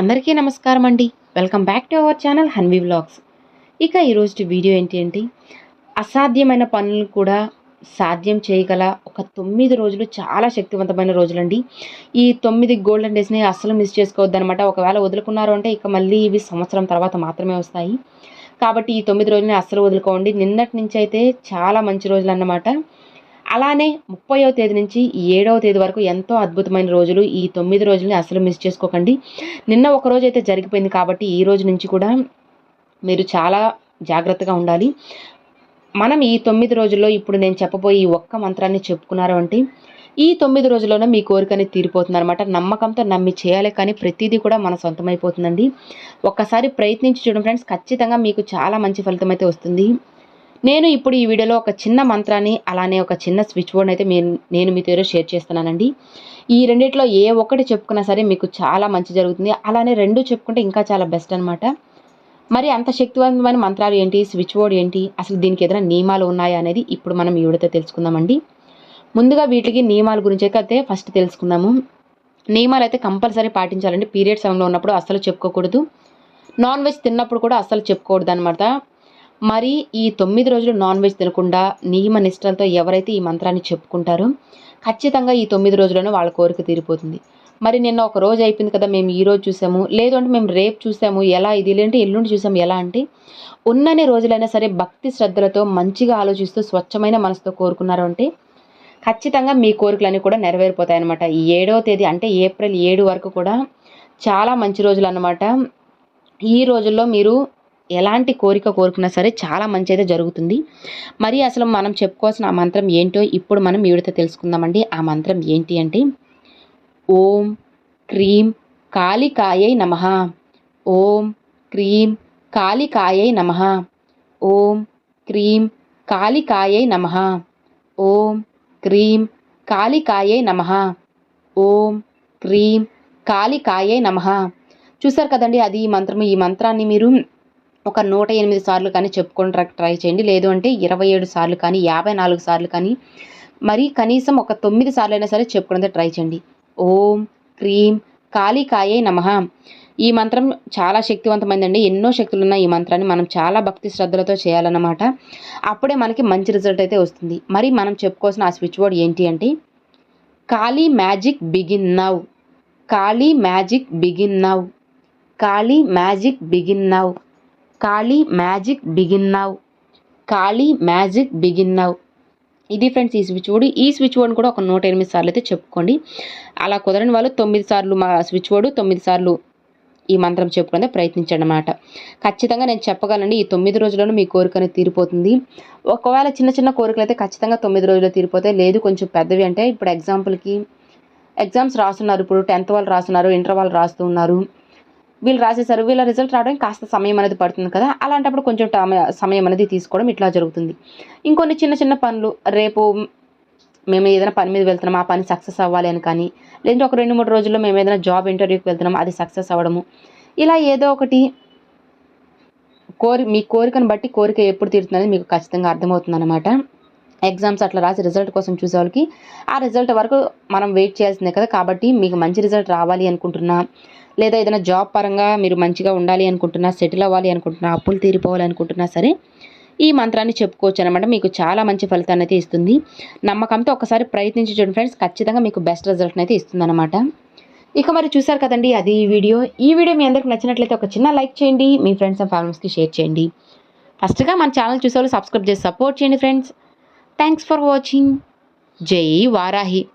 అందరికీ నమస్కారం అండి. Welcome back to our channel Hanvi vlogs. ఇక ఈరోజు వీడియో ఏంటి అంటే అసాధ్యమైన పనులు కూడా సాధ్యం చేయగల ఒక తొమ్మిది రోజులు చాలా శక్తివంతమైన రోజులండి. ఈ తొమ్మిది గోల్డెన్ డేస్ని అస్సలు మిస్ చేసుకోవద్దు అనమాట ఒకవేళ వదులుకున్నారు అంటే ఇక మళ్ళీ ఇవి సంవత్సరం తర్వాత మాత్రమే వస్తాయి. కాబట్టి ఈ తొమ్మిది రోజులని అస్సలు వదులుకోండి. నిన్నటి నుంచి అయితే చాలా మంచి రోజులు అన్నమాట అలానే ముప్పైవ తేదీ నుంచి ఏడవ తేదీ వరకు ఎంతో అద్భుతమైన రోజులు. ఈ తొమ్మిది రోజులని అసలు మిస్ చేసుకోకండి. నిన్న ఒక రోజు అయితే జరిగిపోయింది కాబట్టి ఈ రోజు నుంచి కూడా మీరు చాలా జాగ్రత్తగా ఉండాలి. మనం ఈ తొమ్మిది రోజుల్లో ఇప్పుడు నేను చెప్పబోయే ఈ ఒక్క మంత్రాన్ని చెప్పుకున్నారు అంటే ఈ తొమ్మిది రోజుల్లోనే మీ కోరిక అనేది తీరిపోతుంది అనమాట నమ్మకంతో నమ్మి చేయాలి కానీ ప్రతిదీ కూడా మన సొంతమైపోతుందండి. ఒక్కసారి ప్రయత్నించి చూడండి ఫ్రెండ్స్ ఖచ్చితంగా మీకు చాలా మంచి ఫలితం అయితే వస్తుంది. నేను ఇప్పుడు ఈ వీడియోలో ఒక చిన్న మంత్రాన్ని అలానే ఒక చిన్న స్విచ్ బోర్డ్ అయితే నేను మీతో షేర్ చేస్తున్నానండి. ఈ రెండిట్లో ఏ ఒక్కటి చెప్పుకున్నా సరే మీకు చాలా మంచి జరుగుతుంది. అలానే రెండు చెప్పుకుంటే ఇంకా చాలా బెస్ట్ అనమాట మరి అంత శక్తివంతమైన మంత్రాలు ఏంటి? స్విచ్ బోర్డ్ ఏంటి? అసలు దీనికి ఏదైనా నియమాలు ఉన్నాయా అనేది ఇప్పుడు మనం ఈ తెలుసుకుందామండి. ముందుగా వీటికి నియమాల గురించి అయితే ఫస్ట్ తెలుసుకుందాము. నియమాలు అయితే కంపల్సరీ పాటించాలండి. పీరియడ్ సమయంలో ఉన్నప్పుడు అస్సలు చెప్పుకోకూడదు. నాన్ వెజ్ తిన్నప్పుడు కూడా అస్సలు చెప్పుకోకూడదు అనమాట మరి ఈ తొమ్మిది రోజులు నాన్ వెజ్ తినకుండా నియమ నిష్టలతో ఎవరైతే ఈ మంత్రాన్ని చెప్పుకుంటారో ఖచ్చితంగా ఈ తొమ్మిది రోజుల్లోనే వాళ్ళ కోరిక తీరిపోతుంది. మరి నిన్న ఒక రోజు అయిపోయింది కదా మేము ఈ రోజు చూసాము. లేదు అంటే మేము రేపు చూసాము. ఎలా ఇది? లేదంటే ఎల్లుండి చూసాము. ఎలా అంటే ఉన్నన్ని రోజులైనా సరే భక్తి శ్రద్ధలతో మంచిగా ఆలోచిస్తూ స్వచ్ఛమైన మనసుతో కోరుకున్నారు అంటే ఖచ్చితంగా మీ కోరికలన్నీ కూడా నెరవేరిపోతాయి అనమాట ఈ ఏడవ తేదీ అంటే ఏప్రిల్ ఏడు వరకు కూడా చాలా మంచి రోజులు అన్నమాట. ఈ రోజుల్లో మీరు ఎలాంటి కోరిక కోరుకున్నా సరే చాలా మంచి అయితే జరుగుతుంది. మరి అసలు మనం చెప్పుకోవాల్సిన ఆ మంత్రం ఏంటో ఇప్పుడు మనం ఈవిడతో తెలుసుకుందామండి. ఆ మంత్రం ఏంటి అంటే ఓం క్రీం కాళికాయై నమ. ఓం క్రీం కాళికాయై నమ. ఓం క్రీం కాళికాయై నమ. ఓం క్రీం కాళికాయై నమ. ఓం క్రీం కాళికాయై నమ. చూసారు కదండి అది ఈ మంత్రము. ఈ మంత్రాన్ని మీరు ఒక నూట ఎనిమిది సార్లు కానీ చెప్పుకొని ట్రై చేయండి. లేదు అంటే ఇరవై ఏడు సార్లు కానీ యాభై నాలుగు సార్లు కానీ మరి కనీసం ఒక తొమ్మిది సార్లు అయినా సరే చెప్పుకునేది ట్రై చేయండి. ఓం క్రీం కాళికాయే నమ. ఈ మంత్రం చాలా శక్తివంతమైందండి. ఎన్నో శక్తులు ఉన్న ఈ మంత్రాన్ని మనం చాలా భక్తి శ్రద్ధలతో చేయాలన్నమాట. అప్పుడే మనకి మంచి రిజల్ట్ అయితే వస్తుంది. మరి మనం చెప్పుకోవాల్సిన ఆ స్విచ్ బోర్డ్ ఏంటి అంటే Kali magic begin now Kali magic begin now Kali magic begin now Kali magic begin now Kali magic begin now ఇది ఫ్రెండ్స్ ఈ స్విచ్ బోర్డు. ఈ స్విచ్ బోర్డుని కూడా ఒక నూట ఎనిమిది సార్లు అయితే చెప్పుకోండి. అలా కుదరని వాళ్ళు తొమ్మిది సార్లు మా స్విచ్ బోర్డు తొమ్మిది సార్లు ఈ మంత్రం చెప్పుకునే ప్రయత్నించండి అనమాట ఖచ్చితంగా నేను చెప్పగలండి ఈ తొమ్మిది రోజుల్లోనూ మీ కోరిక తీరిపోతుంది. ఒకవేళ చిన్న చిన్న కోరికలు అయితే ఖచ్చితంగా తొమ్మిది రోజుల్లో తీరిపోతాయి. లేదు కొంచెం పెద్దవి అంటే ఇప్పుడు ఎగ్జాంపుల్కి ఎగ్జామ్స్ రాస్తున్నారు. ఇప్పుడు టెన్త్ వాళ్ళు రాస్తున్నారు ఇంటర్ వాళ్ళు రాస్తూ ఉన్నారు. వీళ్ళు రాసేసారు వీళ్ళ రిజల్ట్ రావడానికి కాస్త సమయం అనేది పడుతుంది కదా. అలాంటప్పుడు కొంచెం సమయం అనేది తీసుకోవడం ఇట్లా జరుగుతుంది. ఇంకొన్ని చిన్న చిన్న పనులు రేపు మేము ఏదైనా పని మీద వెళ్తున్నాం ఆ పని సక్సెస్ అవ్వాలి అని కానీ లేదంటే ఒక రెండు మూడు రోజుల్లో మేము ఏదైనా జాబ్ ఇంటర్వ్యూకి వెళ్తున్నాం అది సక్సెస్ అవ్వడము. ఇలా ఏదో ఒకటి కోరి మీ కోరికను బట్టి కోరిక ఎప్పుడు తీరుతుందని మీకు ఖచ్చితంగా అర్థమవుతుంది అనమాట ఎగ్జామ్స్ అట్లా రాసి రిజల్ట్ కోసం చూసే వాళ్ళకి ఆ రిజల్ట్ వరకు మనం వెయిట్ చేయాల్సిందే కదా. కాబట్టి మీకు మంచి రిజల్ట్ రావాలి అనుకుంటున్నా లేదా ఏదైనా జాబ్ పరంగా మీరు మంచిగా ఉండాలి అనుకుంటున్నా సెటిల్ అవ్వాలి అనుకుంటున్నా అప్పులు తీరిపోవాలి అనుకుంటున్నా సరే ఈ మంత్రాన్ని చెప్పుకోవచ్చు అనమాట మీకు చాలా మంచి ఫలితాన్ని అయితే ఇస్తుంది. నమ్మకంతో ఒకసారి ప్రయత్నించి చూడండి ఫ్రెండ్స్. ఖచ్చితంగా మీకు బెస్ట్ రిజల్ట్ని అయితే ఇస్తుంది అనమాట ఇక మరి చూసారు కదండి అది ఈ వీడియో. ఈ వీడియో మీ అందరికి నచ్చినట్లయితే ఒక చిన్న లైక్ చేయండి మీ ఫ్రెండ్స్ అండ్ ఫ్యామిలీస్కి షేర్ చేయండి. ఫస్ట్గా మన ఛానల్ చూసేవాళ్ళు సబ్స్క్రైబ్ చేసి సపోర్ట్ చేయండి ఫ్రెండ్స్. थैंक्स फॉर वाचिंग जय वाराही